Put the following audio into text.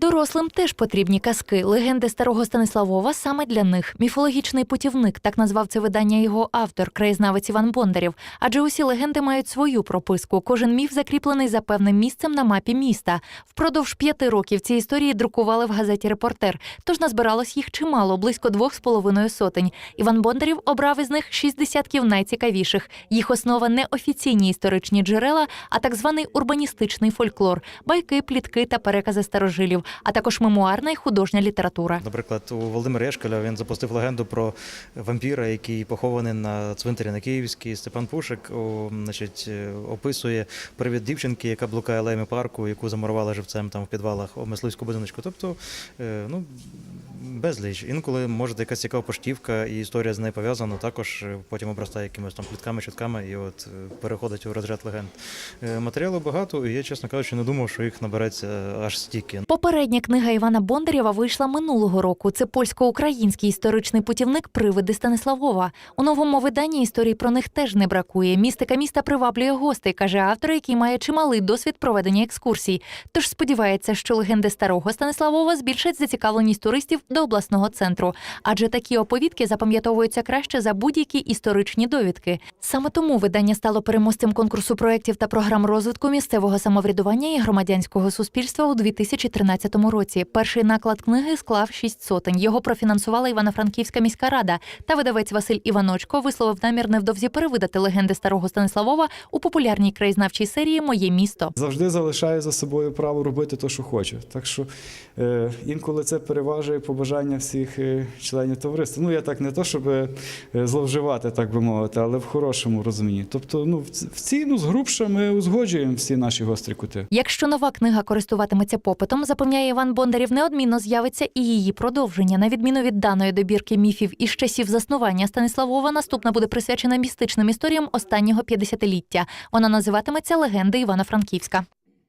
Дорослим теж потрібні казки. Легенди старого Станиславова саме для них. Міфологічний путівник, так назвав це видання його автор, краєзнавець Іван Бондарів. Адже усі легенди мають свою прописку. Кожен міф закріплений за певним місцем на мапі міста. Впродовж п'яти років ці історії друкували в газеті Репортер. Тож назбиралось їх чимало, близько двох з половиною сотень. Іван Бондарів обрав із них шість десятків найцікавіших. Їх основа не офіційні історичні джерела, а так званий урбаністичний фольклор, байки, плітки та перекази старожилів, а також мемуарна і художня література. Наприклад, у Володимира Ешкеля він запустив легенду про вампіра, який похований на цвинтарі на Київській. Степан Пушик о, значить, описує привід дівчинки, яка блукає лемі парку, яку замурували живцем там в підвалах о мисливську будиночку. Тобто, е, ну. Безліч. Інколи може якась цікава поштівка і історія з нею пов'язана, також е, потім обростає якимись там плітками, чутками і от е, переходить у розряд легенд. Е, Матеріалу багато, і я, чесно кажучи, не думав, що їх набереться аж стільки. Попередня книга Івана Бондарєва вийшла минулого року. Це польсько-український історичний путівник Привиди Станиславова. У новому виданні історій про них теж не бракує. Містика міста приваблює гостей, каже автор, який має чималий досвід проведення екскурсій. Тож сподівається, що легенди старого Станиславова збільшать зацікавленість туристів до обласного центру, адже такі оповідки запам'ятовуються краще за будь-які історичні довідки. Саме тому видання стало переможцем конкурсу проєктів та програм розвитку місцевого самоврядування і громадянського суспільства у 2013 році. Перший наклад книги склав шість сотень. Його профінансувала Івано-Франківська міська рада. Та видавець Василь Іваночко висловив намір невдовзі перевидати легенди старого Станиславова у популярній краєзнавчій серії Моє місто. завжди залишаю за собою право робити те, що хочу. Так що е, інколи це переважує побажання всіх е, членів товариства. Ну, я так не то, щоб е, зловживати, так би мовити, але в хорошому розумінні. Тобто, ну, в ціну з грубша ми узгоджуємо всі наші гострі кути. Якщо нова книга користуватиметься попитом, запевняє Іван Бондарів, неодмінно з'явиться і її продовження. На відміну від даної добірки міфів із часів заснування Станиславова, наступна буде присвячена містичним історіям останнього 50-ліття. Вона називатиметься Легенди Івано-Франківська.